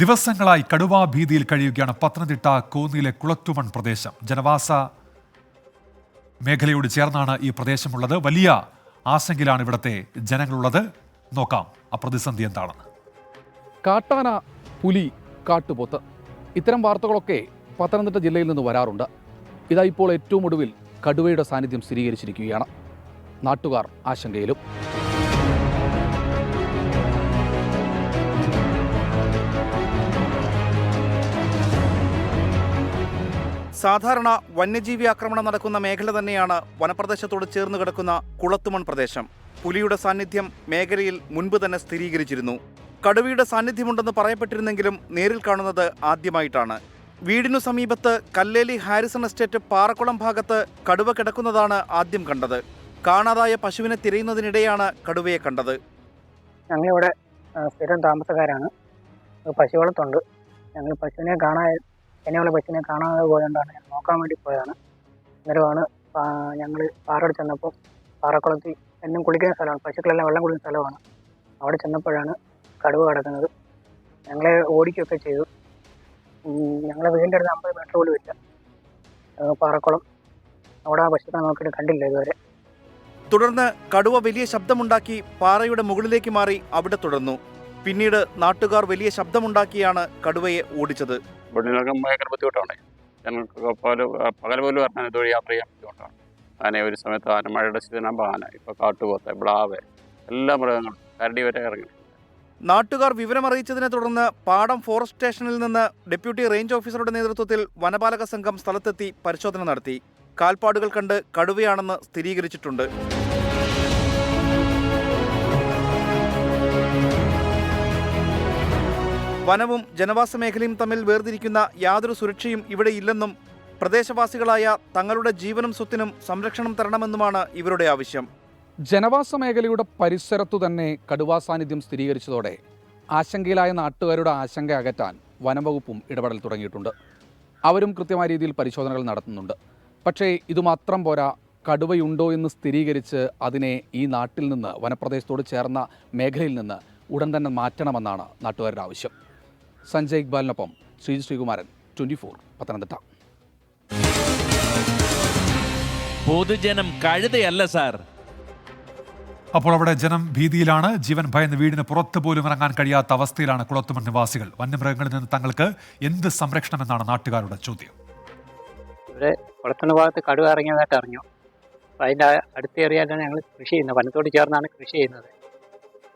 ദിവസങ്ങളായി കടുവാ ഭീതിയിൽ കഴിയുകയാണ് പത്തനംതിട്ട കോന്നിയിലെ കുളത്തുമൺ പ്രദേശം. ജനവാസ മേഖലയോട് ചേർന്നാണ് ഈ പ്രദേശമുള്ളത്. വലിയ ആശങ്കയിലാണ് ഇവിടുത്തെ ജനങ്ങളുള്ളത്. നോക്കാം ആ പ്രതിസന്ധി എന്താണെന്ന്. കാട്ടാന പുലി കാട്ടുപോത്ത്. ഇത്തരം വാർത്തകളൊക്കെ പത്തനംതിട്ട ജില്ലയിൽ നിന്ന് വരാറുണ്ട്. ഇതാ ഇപ്പോൾ ഏറ്റവും ഒടുവിൽ കടുവയുടെ സാന്നിധ്യം സ്ഥിരീകരിച്ചിരിക്കുകയാണ്. നാട്ടുകാർ ആശങ്കയിലും. സാധാരണ വന്യജീവി ആക്രമണം നടക്കുന്ന മേഖല തന്നെയാണ് വനപ്രദേശത്തോട് ചേർന്ന് കിടക്കുന്ന കുളത്തുമൺ പ്രദേശം. പുലിയുടെ സാന്നിധ്യം മേഖലയിൽ മുൻപ് തന്നെ സ്ഥിരീകരിച്ചിരുന്നു. കടുവയുടെ സാന്നിധ്യമുണ്ടെന്ന് പറയപ്പെട്ടിരുന്നെങ്കിലും നേരിൽ കാണുന്നത് ആദ്യമായിട്ടാണ്. വീടിനു സമീപത്ത് കല്ലേലി ഹാരിസൺ എസ്റ്റേറ്റ് പാറക്കുളം ഭാഗത്ത് കടുവ കിടക്കുന്നതാണ് ആദ്യം കണ്ടത്. കാണാതായ പശുവിനെ തിരയുന്നതിനിടെയാണ് കടുവയെ കണ്ടത്. ഞങ്ങളിവിടെ സ്ഥിരം താമസക്കാരാണ്. പശു വളർത്തുണ്ട് ഞങ്ങൾ പശുവിനെ കാണാൻ എന്നെയുള്ള പശുവിനെ കാണാതെ പോയതുകൊണ്ടാണ് ഞാൻ നോക്കാൻ വേണ്ടി പോയതാണ്. അന്നേരമാണ് ഞങ്ങൾ പാറയോട് ചെന്നപ്പോൾ പാറക്കുളത്തിൽ എന്നും കുളിക്കുന്ന സ്ഥലമാണ് പശുക്കളെല്ലാം വെള്ളം കുടിക്കുന്ന സ്ഥലമാണ്. അവിടെ ചെന്നപ്പോഴാണ് കടുവ കിടക്കുന്നത്. ഞങ്ങളെ ഓടിക്കുകയൊക്കെ ചെയ്തു. ഞങ്ങളെ വീടിന്റെ അടുത്ത് അമ്പത് മീറ്റർ പോലും ഇല്ല. പാറക്കുളം. അവിടെ ആ പശുക്കളെ നോക്കിയിട്ട് കണ്ടില്ല ഇതുവരെ. തുടർന്ന് കടുവ വലിയ ശബ്ദമുണ്ടാക്കി പാറയുടെ മുകളിലേക്ക് മാറി അവിടെ തുടർന്നു. പിന്നീട് നാട്ടുകാർ വലിയ ശബ്ദമുണ്ടാക്കിയാണ് കടുവയെ ഓടിച്ചത്. ഇവിടെയൊക്കെ ഭയങ്കര ബുദ്ധിമുട്ടാണ്. ഞങ്ങൾക്ക് പകൽ പോലും പറഞ്ഞാൽ ഇതുവഴി യാത്ര ചെയ്യാൻ ബുദ്ധിമുട്ടാണ്. ആന ഒരു സമയത്ത് ആന മഴയുടെ സീസണാകുമ്പോൾ ആന ഇപ്പോൾ കാട്ടുപോത്ത് ബ്ലാവ് എല്ലാ മൃഗങ്ങളും കരടി വരെ ഇറങ്ങി. നാട്ടുകാർ വിവരമറിയിച്ചതിനെ തുടർന്ന് പാടം ഫോറസ്റ്റ് സ്റ്റേഷനിൽ നിന്ന് ഡെപ്യൂട്ടി റേഞ്ച് ഓഫീസറുടെ നേതൃത്വത്തിൽ വനപാലക സംഘം സ്ഥലത്തെത്തി പരിശോധന നടത്തി. കാൽപ്പാടുകൾ കണ്ട് കടുവയാണെന്ന് സ്ഥിരീകരിച്ചിട്ടുണ്ട്. വനവും ജനവാസ മേഖലയും തമ്മിൽ വേർതിരിക്കുന്ന യാതൊരു സുരക്ഷയും ഇവിടെ ഇല്ലെന്നും പ്രദേശവാസികളായ തങ്ങളുടെ ജീവനും സ്വത്തിനും സംരക്ഷണം തരണമെന്നുമാണ് ഇവരുടെ ആവശ്യം. ജനവാസ മേഖലയുടെ പരിസരത്തു തന്നെ കടുവാ സാന്നിധ്യം സ്ഥിരീകരിച്ചതോടെ ആശങ്കയിലായ നാട്ടുകാരുടെ ആശങ്ക അകറ്റാൻ വനംവകുപ്പും ഇടപെടൽ തുടങ്ങിയിട്ടുണ്ട്. അവരും കൃത്യമായ രീതിയിൽ പരിശോധനകൾ നടത്തുന്നുണ്ട്. പക്ഷേ ഇതുമാത്രം പോരാ കടുവയുണ്ടോ എന്ന് സ്ഥിരീകരിച്ച് അതിനെ ഈ നാട്ടിൽ നിന്ന് വനപ്രദേശത്തോട് ചേർന്ന മേഖലയിൽ നിന്ന് ഉടൻ തന്നെ മാറ്റണമെന്നാണ് നാട്ടുകാരുടെ ആവശ്യം. സഞ്ജയ് ഇക്ബാലിനൊപ്പം ശ്രീജി ശ്രീകുമാരൻ ട്വന്റി ഫോർ പത്തനംതിട്ട. പൊതുജനം കഴുതയല്ല സാർ. അപ്പോൾ അവിടെ ജനം ഭീതിയിലാണ്. ജീവൻ ഭയന്ന് വീടിന് പുറത്ത് പോലും ഇറങ്ങാൻ കഴിയാത്ത അവസ്ഥയിലാണ് കുളത്തുമൺ നിവാസികൾ. വന്യമൃഗങ്ങളിൽ നിന്ന് തങ്ങൾക്ക് എന്ത് സംരക്ഷണം എന്നാണ് നാട്ടുകാരുടെ ചോദ്യം. ഇവിടെ കുളത്തുണ ഭാഗത്ത് കടുവ ഇറങ്ങിയതായിട്ട് അറിഞ്ഞു. അപ്പം അതിന്റെ അടുത്ത ഏറിയാലാണ് ഞങ്ങൾ കൃഷി ചെയ്യുന്നത്. വനത്തോട് ചേർന്നാണ് കൃഷി ചെയ്യുന്നത്.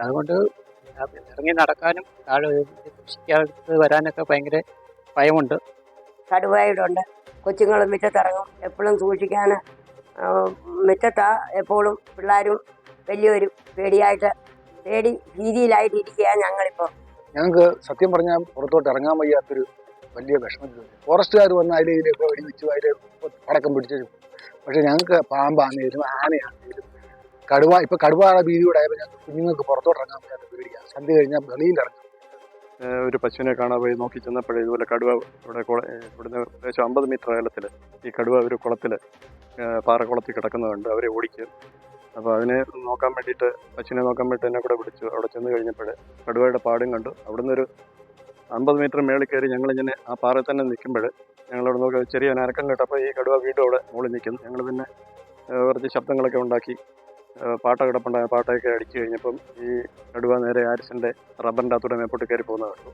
അതുകൊണ്ട് ഇറങ്ങി നടക്കാനും താഴെ കൃഷിക്കകത്ത് വരാനൊക്കെ ഭയങ്കര ഭയമുണ്ട്. കടുവായിട്ടുണ്ട്. കൊച്ചുങ്ങൾ മുറ്റത്തിറങ്ങും. എപ്പോഴും സൂക്ഷിക്കാൻ മുറ്റത്താ എപ്പോഴും പിള്ളേരും വലിയവരും പേടിയായിട്ട് പേടി ഭീതിയിലായിട്ട് ഇരിക്കുകയാണ് ഞങ്ങളിപ്പോൾ ഞങ്ങൾക്ക് സത്യം പറഞ്ഞാൽ പുറത്തോട്ട് ഇറങ്ങാൻ വയ്യാത്തൊരു വലിയ വിഷമത്തിൽ ഫോറസ്റ്റുകാർ വന്ന് അതിലെ ഇതിലൊക്കെ വെടിവെച്ചു അതിൽ പടക്കം പിടിച്ചു പക്ഷെ ഞങ്ങൾക്ക് പാമ്പാണേലും ആനയാണേലും കടുവ ഇപ്പൊ കടുവ ഭീതിയോടെ ആയപ്പോൾ ഞങ്ങൾക്ക് കുഞ്ഞുങ്ങൾക്ക് പുറത്തോട്ട് ഇറങ്ങാൻ പറ്റാത്ത പേടിയാണ് സന്ധ്യ കഴിഞ്ഞാൽ വെളിയിൽ ഇറങ്ങും. ഒരു പശുവിനെ കാണാൻ പോയി നോക്കി ചെന്നപ്പോഴേ ഇതുപോലെ കടുവ ഇവിടെ ഇവിടുന്ന് ഏകദേശം അമ്പത് മീറ്റർ അകലത്തിൽ ഈ കടുവ ഒരു കുളത്തിൽ പാറക്കുളത്തിൽ കിടക്കുന്നതുണ്ട് അവരെ ഓടിക്കും. അപ്പോൾ അതിനെ നോക്കാൻ വേണ്ടിയിട്ട് പശുവിനെ നോക്കാൻ വേണ്ടിയിട്ട് എന്നെ കൂടെ വിളിച്ചു. അവിടെ ചെന്ന് കഴിഞ്ഞപ്പോൾ കടുവയുടെ പാടും കണ്ടു. അവിടുന്ന് ഒരു അമ്പത് മീറ്റർ മേളിൽ കയറി ഞങ്ങളിങ്ങനെ ആ പാറയിൽ തന്നെ നിൽക്കുമ്പോൾ ഞങ്ങളവിടെ നോക്കി ചെറിയ നരക്കം കേട്ടപ്പോൾ ഈ കടുവ വീണ്ടും അവിടെ മുകളിൽ നിൽക്കുന്നു ഞങ്ങൾ പിന്നെ കുറച്ച് ശബ്ദങ്ങളൊക്കെ ഉണ്ടാക്കി. പാട്ട കിടപ്പുണ്ടായ പാട്ടയൊക്കെ അടിച്ചു കഴിഞ്ഞപ്പം ഈ കടുവ നേരെ ആരിസിന്റെ റബ്ബറിന്റെ അകത്തൂടെ മേപ്പോട്ട് കയറി പോകുന്നത് കണ്ടു.